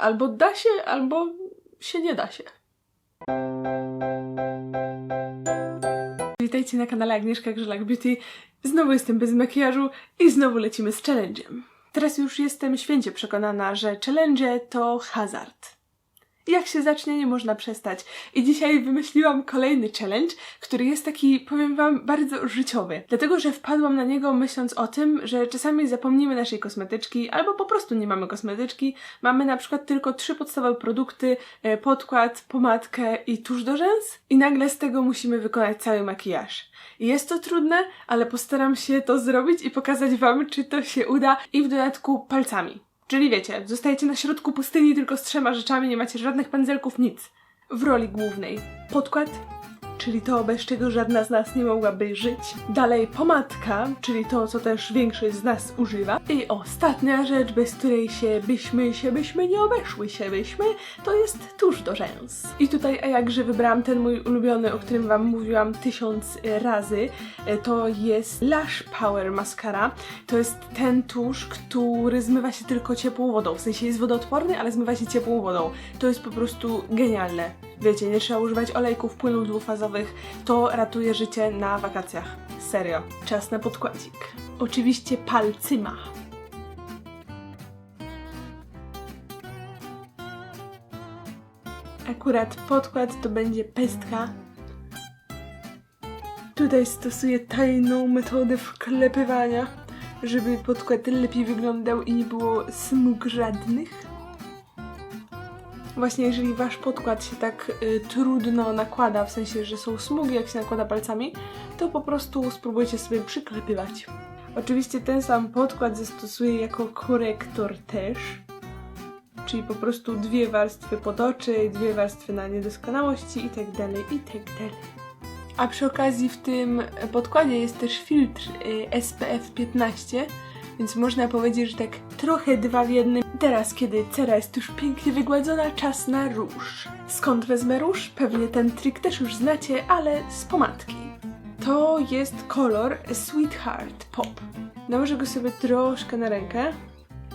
albo da się, albo się nie da się. Witajcie na kanale Agnieszka Grzelak Beauty. Znowu jestem bez makijażu i znowu lecimy z challenge'em. Teraz już jestem święcie przekonana, że challenge to hazard. Jak się zacznie, nie można przestać. I dzisiaj wymyśliłam kolejny challenge, który jest taki, powiem wam, bardzo życiowy. Dlatego, że wpadłam na niego myśląc o tym, że czasami zapomnimy naszej kosmetyczki, albo po prostu nie mamy kosmetyczki. Mamy na przykład tylko trzy podstawowe produkty, e, podkład, pomadkę i tusz do rzęs i nagle z tego musimy wykonać cały makijaż. Jest to trudne, ale postaram się to zrobić i pokazać wam, czy to się uda i w dodatku palcami. Czyli wiecie, zostajecie na środku pustyni tylko z trzema rzeczami, nie macie żadnych pędzelków, nic. W roli głównej podkład, czyli to, bez czego żadna z nas nie mogłaby żyć. Dalej pomadka, czyli to, co też większość z nas używa. I ostatnia rzecz, bez której się byśmy, się byśmy nie obeszły się byśmy, to jest tusz do rzęs. I tutaj, a jakże wybrałam ten mój ulubiony, o którym wam mówiłam tysiąc razy, e, to jest Lash Power Mascara. To jest ten tusz, który zmywa się tylko ciepłą wodą. W sensie jest wodoodporny, ale zmywa się ciepłą wodą. To jest po prostu genialne. Wiecie, nie trzeba używać olejków, płynów dwufazowych. To ratuje życie na wakacjach. Serio. Czas na podkładzik. Oczywiście palcyma. Akurat podkład to będzie pestka. Tutaj stosuję tajną metodę wklepywania, żeby podkład lepiej wyglądał i nie było smug żadnych. Właśnie jeżeli wasz podkład się tak y, trudno nakłada, w sensie, że są smugi jak się nakłada palcami, to po prostu spróbujcie sobie przyklepywać. Oczywiście ten sam podkład zastosuję jako korektor też. Czyli po prostu dwie warstwy pod oczy, dwie warstwy na niedoskonałości i tak dalej, i tak. A przy okazji w tym podkładzie jest też filtr y, SPF 15, więc można powiedzieć, że tak trochę dwa w jednym. Teraz, kiedy cera jest już pięknie wygładzona, czas na róż. Skąd wezmę róż? Pewnie ten trik też już znacie, ale z pomadki. To jest kolor Sweetheart Pop. Nałożę go sobie troszkę na rękę.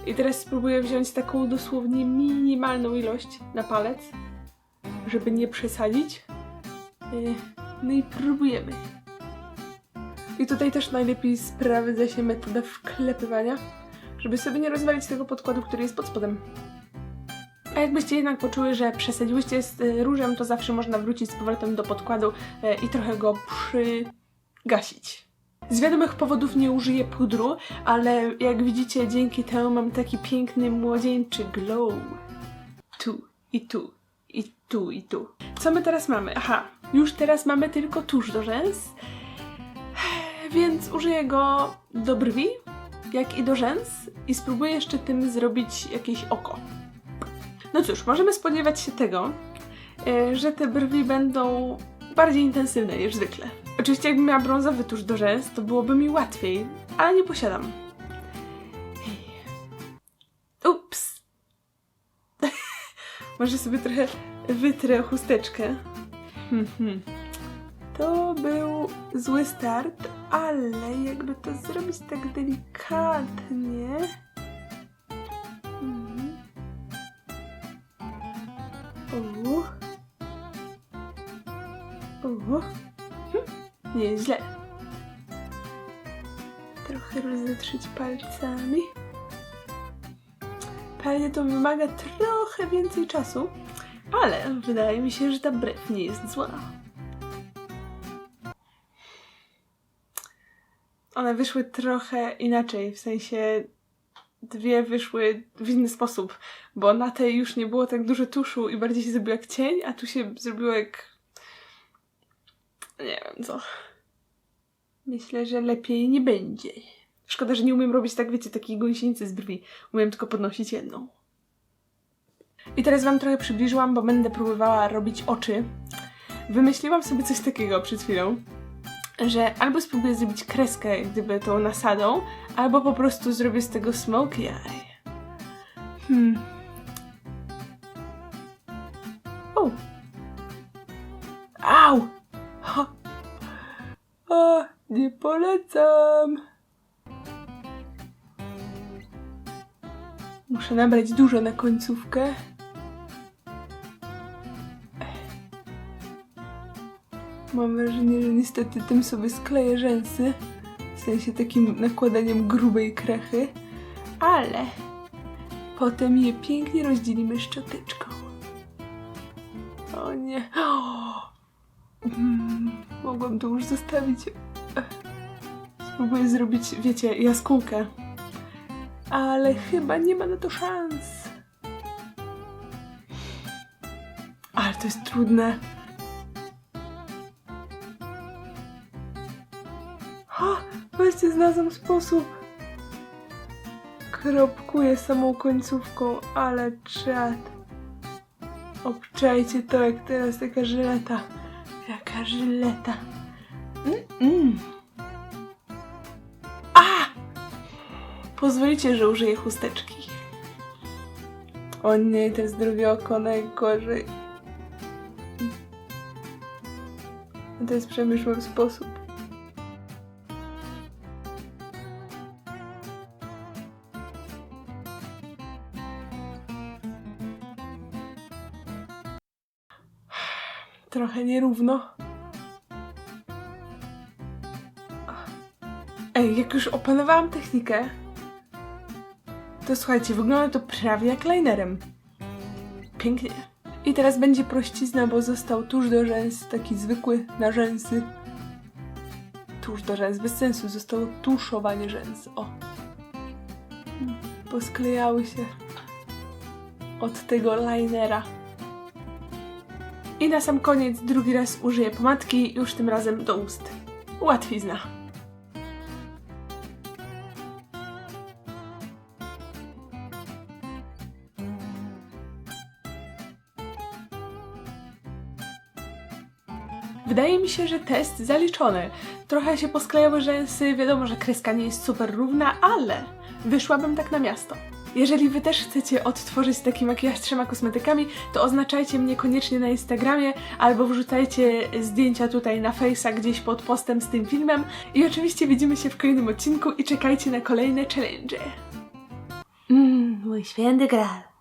I teraz spróbuję wziąć taką dosłownie minimalną ilość na palec, żeby nie przesadzić. Yy, No i próbujemy. I tutaj też najlepiej sprawdza się metoda wklepywania, żeby sobie nie rozwalić tego podkładu, który jest pod spodem. A jakbyście jednak poczuły, że przesadziłyście z y, różem, to zawsze można wrócić z powrotem do podkładu y, i trochę go przygasić. Z wiadomych powodów nie użyję pudru, ale jak widzicie, dzięki temu mam taki piękny, młodzieńczy glow. Tu i tu, i tu, i tu. Co my teraz mamy? Aha, już teraz mamy tylko tusz do rzęs, więc użyję go do brwi, jak i do rzęs i spróbuję jeszcze tym zrobić jakieś oko. No cóż, możemy spodziewać się tego, e, że te brwi będą bardziej intensywne niż zwykle. Oczywiście jakbym miała brązowy tusz do rzęs, to byłoby mi łatwiej, ale nie posiadam. Ups. Może sobie trochę wytrę chusteczkę. Hmm, hmm. To był zły start, ale jakby to zrobić tak delikatnie. Mhm. O. O. Hm. Nieźle. Trochę rozetrzyć palcami. Pewnie to wymaga trochę więcej czasu, ale wydaje mi się, że ta brew nie jest zła. One wyszły trochę inaczej, w sensie dwie wyszły w inny sposób, bo na tej już nie było tak dużo tuszu i bardziej się zrobiło jak cień, a tu się zrobiło jak... nie wiem co. Myślę, że lepiej nie będzie. Szkoda, że nie umiem robić tak, wiecie, takiej gąsienicy z brwi. Umiem tylko podnosić jedną. I teraz wam trochę przybliżyłam, bo będę próbowała robić oczy. Wymyśliłam sobie coś takiego przed chwilą że albo spróbuję zrobić kreskę, gdyby tą nasadą, albo po prostu zrobię z tego smoky eye. Hmm. O! Au! Ha. O, nie polecam! Muszę nabrać dużo na końcówkę. Mam wrażenie, że niestety tym sobie skleję rzęsy. W sensie takim nakładaniem grubej krechy. Ale potem je pięknie rozdzielimy szczoteczką. O nie. Mm, mogłam to już zostawić. Spróbuję zrobić, wiecie, jaskółkę. Ale chyba nie ma na to szans. Ale to jest trudne. Ha! Weźcie znalazłam sposób. Kropkuję samą końcówką, ale czad. Obczajcie to, jak teraz taka żyleta. Jaka żyleta. Mm-mm. A! Pozwolicie, że użyję chusteczki. O nie, to jest drugie oko najgorzej. To jest przemyślny sposób. Trochę nierówno. Ej, jak już opanowałam technikę, to słuchajcie, wygląda to prawie jak linerem. Pięknie. I teraz będzie prościzna, bo został tuż do rzęs, taki zwykły na rzęsy. Tuż do rzęs, bez sensu, zostało tuszowanie rzęs. O. Posklejały się od tego linera. I na sam koniec drugi raz użyję pomadki, już tym razem do ust. Łatwizna. Wydaje mi się, że test zaliczony. Trochę się posklejały rzęsy, wiadomo, że kreska nie jest super równa, ale wyszłabym tak na miasto. Jeżeli wy też chcecie odtworzyć taki makijaż trzema kosmetykami, to oznaczajcie mnie koniecznie na Instagramie albo wrzucajcie zdjęcia tutaj na Face'a gdzieś pod postem z tym filmem. I oczywiście widzimy się w kolejnym odcinku i czekajcie na kolejne challenge. Mmm, mój święty gral.